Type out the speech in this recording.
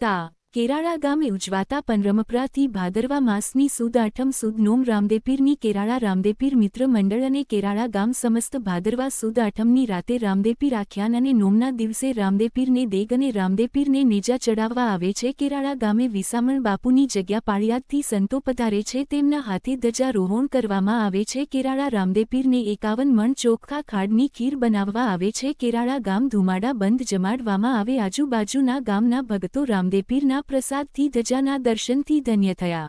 있다. કેરાળા ગામે ઉજવાતા પનરમપરાથી ભાદરવા માસની સુદ આઠમ સુદ નોમ રામદેપીરની કેરાળા રામદેપીર મિત્ર મંડળ અને કેરાળા ગામ સમસ્ત ભાદરવા સુદ આઠમની રાતે રામદેપીર આખ્યાન અને નોમના દિવસે રામદેપીરને દેગ અને રામદેપીરને નેજા ચડાવવા આવે છે. કેરાળા ગામે વિસામણ બાપુની જગ્યા પાળિયાદથી સંતો પધારે છે. તેમના હાથે ધજારોહણ કરવામાં આવે છે. કેરાળા રામદેપીરને એકાવન મણ ચોખ્ખા ખાડની ખીર બનાવવા આવે છે. કેરાળા ગામ ધુમાડા બંધ જમાડવામાં આવે. આજુબાજુના ગામના ભગતો રામદેપીરના પ્રસાદથી ધજાના દર્શનથી ધન્ય થયા.